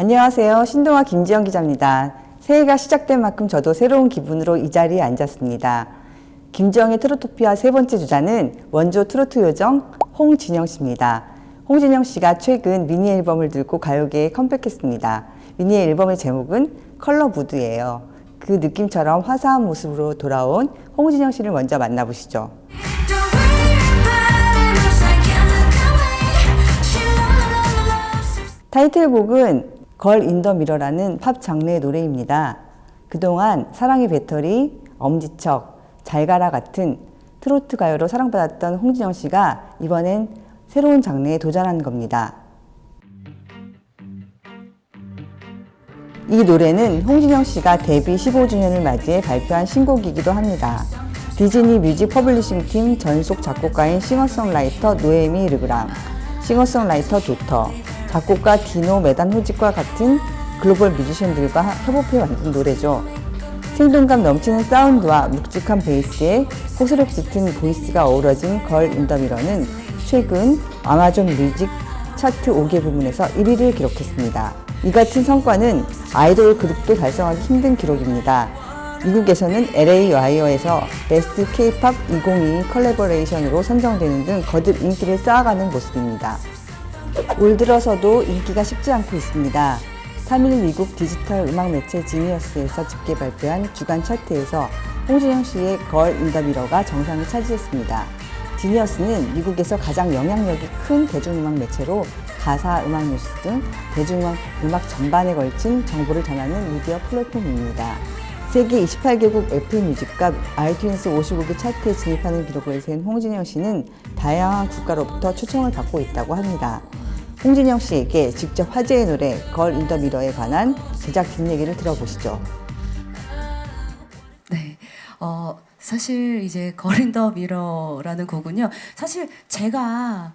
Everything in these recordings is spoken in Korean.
안녕하세요. 신동아 김지영 기자입니다. 새해가 시작된 만큼 저도 새로운 기분으로 이 자리에 앉았습니다. 김지영의 트로토피아 세 번째 주자는 원조 트로트 요정 홍진영 씨입니다. 홍진영 씨가 최근 미니 앨범을 들고 가요계에 컴백했습니다. 미니 앨범의 제목은 컬러 무드예요. 그 느낌처럼 화사한 모습으로 돌아온 홍진영 씨를 먼저 만나보시죠. 타이틀곡은 걸 인더 미러라는 팝 장르의 노래입니다. 그동안 사랑의 배터리, 엄지척, 잘 가라 같은 트로트 가요로 사랑받았던 홍진영 씨가 이번엔 새로운 장르에 도전한 겁니다. 이 노래는 홍진영 씨가 데뷔 15주년을 맞이해 발표한 신곡이기도 합니다. 디즈니 뮤직 퍼블리싱 팀 전속 작곡가인 싱어송라이터 노에미 르그랑, 싱어송라이터 도터, 작곡가 디노 메단 호직과 같은 글로벌 뮤지션들과 협업해 만든 노래죠. 생동감 넘치는 사운드와 묵직한 베이스에 호스럽 짙은 보이스가 어우러진 걸 인더미러는 최근 아마존 뮤직 차트 5개 부문에서 1위를 기록했습니다. 이 같은 성과는 아이돌 그룹도 달성하기 힘든 기록입니다. 미국에서는 LA 와이어에서 베스트 K-팝 2022 컬래버레이션으로 선정되는 등 거듭 인기를 쌓아가는 모습입니다. 올 들어서도 인기가 쉽지 않고 있습니다. 3일 미국 디지털 음악 매체 지니어스에서 집계 발표한 주간 차트에서 홍진영 씨의 걸 인더미러가 정상을 차지했습니다. 지니어스는 미국에서 가장 영향력이 큰 대중음악 매체로 가사, 음악 뉴스 등 대중음악 음악 전반에 걸친 정보를 전하는 미디어 플랫폼입니다. 세계 28개국 애플 뮤직과 아이튠스 55개 차트에 진입하는 기록을 세운 홍진영 씨는 다양한 국가로부터 초청을 받고 있다고 합니다. 홍진영 씨에게 직접 화제의 노래 걸 인더 미러에 관한 제작 뒷얘기를 들어보시죠. 네. 어, 사실 이제 거린 더 미러라는 곡은요. 사실 제가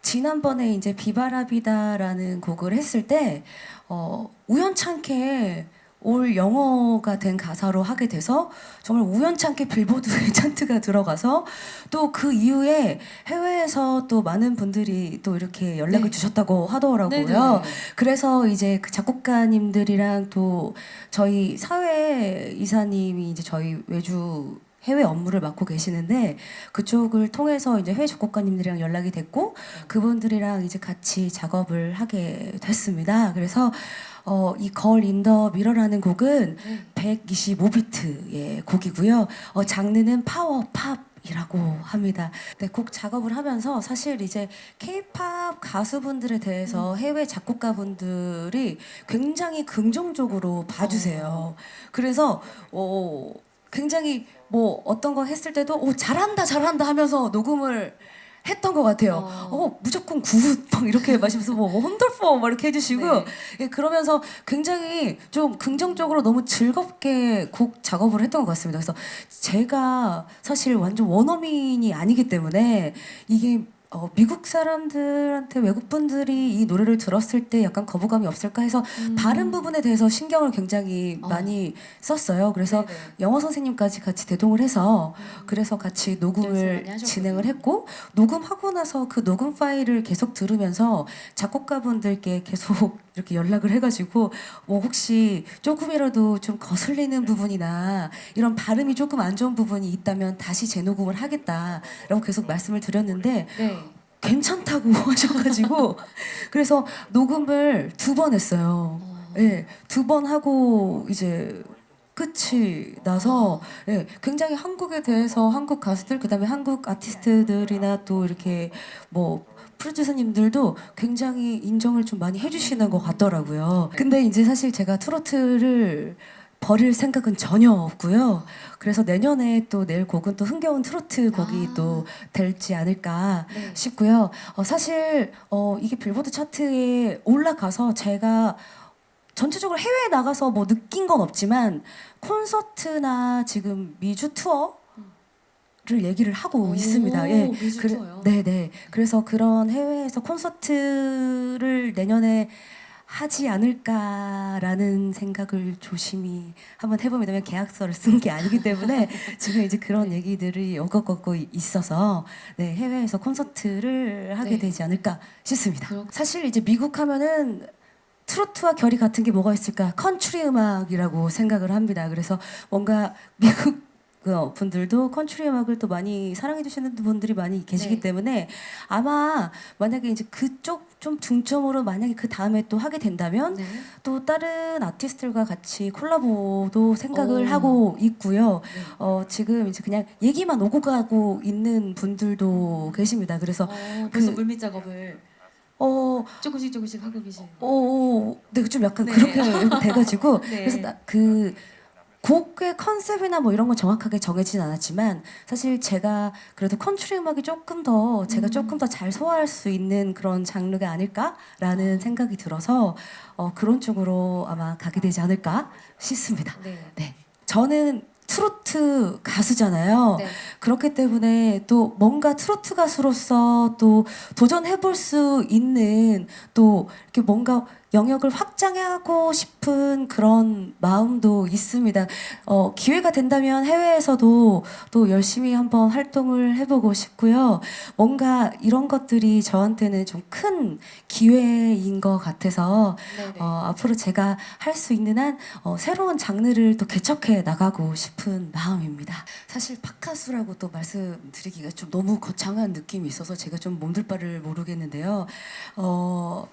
지난번에 이제 비바라비다라는 곡을 했을 때 어, 우연찮게 올 영어가 된 가사로 하게 돼서 정말 우연찮게 빌보드에 차트가 들어가서 또 그 이후에 해외에서 또 많은 분들이 또 이렇게 연락을 네. 주셨다고 하더라고요. 네네. 그래서 이제 그 작곡가님들이랑 또 저희 사회 이사님이 이제 저희 외주 해외 업무를 맡고 계시는데 그쪽을 통해서 이제 해외 작곡가님들이랑 연락이 됐고 그분들이랑 이제 같이 작업을 하게 됐습니다. 그래서 어, 이 걸 인더 미러라는 곡은 125비트의 곡이고요. 어, 장르는 파워 팝 이라고 합니다. 네, 곡 작업을 하면서 사실 이제 K-팝 가수분들에 대해서 해외 작곡가분들이 굉장히 긍정적으로 봐주세요. 그래서 어, 굉장히 뭐 어떤 거 했을 때도 오 잘한다 잘한다 하면서 녹음을 했던 것 같아요. 어, 무조건 굿, 막 이렇게 마시면서 뭐 헌돌포 막 이렇게 해주시고 네. 예, 그러면서 굉장히 좀 긍정적으로 너무 즐겁게 곡 작업을 했던 것 같습니다. 그래서 제가 사실 완전 원어민이 아니기 때문에 이게 어, 미국 사람들한테 외국 분들이 이 노래를 들었을 때 약간 거부감이 없을까 해서 발음 부분에 대해서 신경을 굉장히 어. 많이 썼어요. 그래서 네네. 영어 선생님까지 같이 대동을 해서 그래서 같이 녹음을. 진행을 했고 녹음하고 나서 그 녹음 파일을 계속 들으면서 작곡가분들께 계속 이렇게 연락을 해가지고 뭐 혹시 조금이라도 좀 거슬리는 부분이나 이런 발음이 조금 안 좋은 부분이 있다면 다시 재녹음을 하겠다라고 계속 말씀을 드렸는데 네. 괜찮다고 하셔가지고 그래서 녹음을 두 번 했어요. 예, 두 번 하고 이제 끝이 나서 예, 굉장히 한국에 대해서 한국 가수들 그다음에 한국 아티스트들이나 또 이렇게 뭐 프로듀서님들도 굉장히 인정을 좀 많이 해주시는 것 같더라고요. 근데 이제 사실 제가 트로트를 버릴 생각은 전혀 없고요. 그래서 내년에 또낼 곡은 또 흥겨운 트로트 곡이 아. 또 될지 않을까 네. 싶고요. 어, 사실 어, 이게 빌보드 차트에 올라가서 제가 전체적으로 해외에 나가서 뭐 느낀 건 없지만 콘서트나 지금 미주 투어 를 얘기를 하고 오, 있습니다. 예. 미주 투어요? 네 네. 그래서 그런 해외에서 콘서트를 내년에 하지 않을까라는 생각을 조심히 한번 해봅니다. 왜냐면 계약서를 쓴 게 아니기 때문에 지금 이제 그런 얘기들이 엇꺾고 있어서 네, 해외에서 콘서트를 하게 네. 되지 않을까 싶습니다. 그렇- 사실 이제 미국 하면은 트로트와 결이 같은 게 뭐가 있을까? 컨트리 음악이라고 생각을 합니다. 그래서 뭔가 미국 어, 분들도 컨트리 음악을 또 많이 사랑해 주시는 분들이 많이 계시기 네. 때문에 아마 만약에 이제 그쪽 좀 중점으로 만약에 그 다음에 또 하게 된다면 네. 또 다른 아티스트들과 같이 콜라보도 생각을 오. 하고 있고요. 네. 어, 지금 이제 그냥 얘기만 오고 가고 있는 분들도 계십니다. 그래서 어, 벌써 그- 물밑 작업을 어, 조금씩 조금씩 하고 계신. 어, 네, 좀 약간 네. 그렇게 돼가지고 네. 그래서 나, 그 곡의 컨셉이나 뭐 이런 건 정확하게 정해진 않았지만 사실 제가 그래도 컨트리 음악이 조금 더 제가 음. 조금 더 잘 소화할 수 있는 그런 장르가 아닐까라는 생각이 들어서 어, 그런 쪽으로 아마 가게 되지 않을까 싶습니다. 네. 네, 저는 트로트 가수잖아요. 네. 그렇기 때문에 또 뭔가 트로트 가수로서 또 도전해볼 수 있는 또 이렇게 뭔가 영역을 확장하고 싶은 그런 마음도 있습니다. 어, 기회가 된다면 해외에서도 또 열심히 한번 활동을 해보고 싶고요. 뭔가 이런 것들이 저한테는 좀 큰 기회인 것 같아서. 어, 앞으로 제가 할 수 있는 한 어, 새로운 장르를 또 개척해 나가고 싶은 마음입니다. 사실 팟카스라고 또 말씀드리기가 좀 너무 거창한 느낌이 있어서 제가 좀 몸둘 바를 모르겠는데요. 어,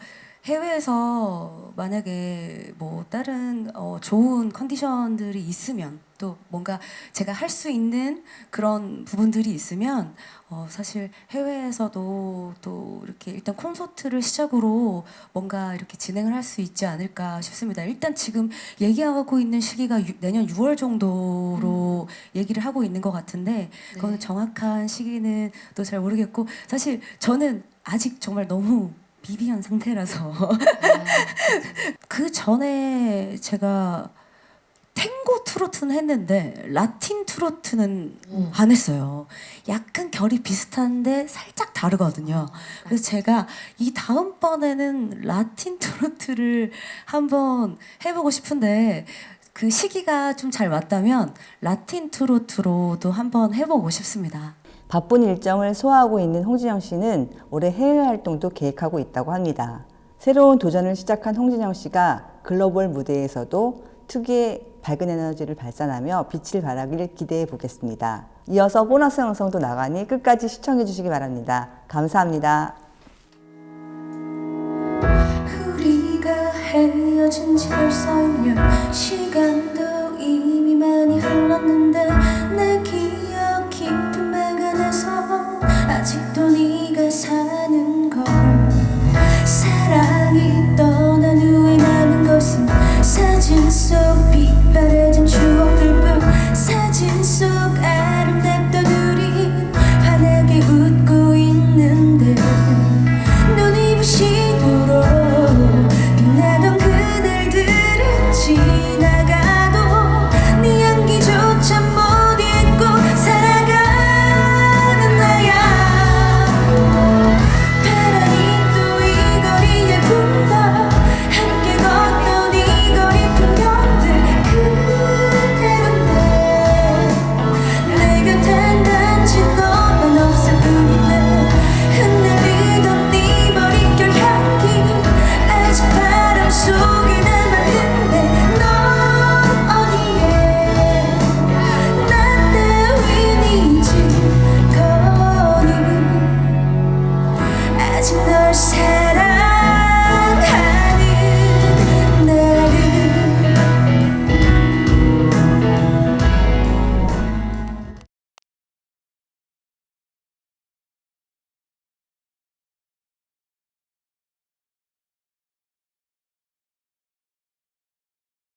해외에서 만약에 뭐 다른 어, 좋은 컨디션들이 있으면 또 뭔가 제가 할 수 있는 그런 부분들이 있으면 어, 사실 해외에서도 또 이렇게 일단 콘서트를 시작으로 뭔가 이렇게 진행을 할 수 있지 않을까 싶습니다. 일단 지금 얘기하고 있는 시기가 유- 내년 6월 정도로 얘기를 하고 있는 것 같은데 그거는 네. 정확한 시기는 또 잘 모르겠고 사실 저는 아직 정말 너무 비비한 상태라서 그 전에 제가 탱고 트로트는 했는데 라틴 트로트는 오. 안 했어요. 약간 결이 비슷한데 살짝 다르거든요. 그래서 제가 이 다음 번에는 라틴 트로트를 한번 해보고 싶은데 그 시기가 좀잘 맞다면 라틴 트로트로도 한번 해보고 싶습니다. 바쁜 일정을 소화하고 있는 홍진영 씨는 올해 해외 활동도 계획하고 있다고 합니다. 새로운 도전을 시작한 홍진영 씨가 글로벌 무대에서도 특유의 밝은 에너지를 발산하며 빛을 발하길 기대해 보겠습니다. 이어서 보너스 영상도 나가니 끝까지 시청해 주시기 바랍니다. 감사합니다. 우리가 헤어진 지 벌써 1년 시간도 이미 많이 흘렀는데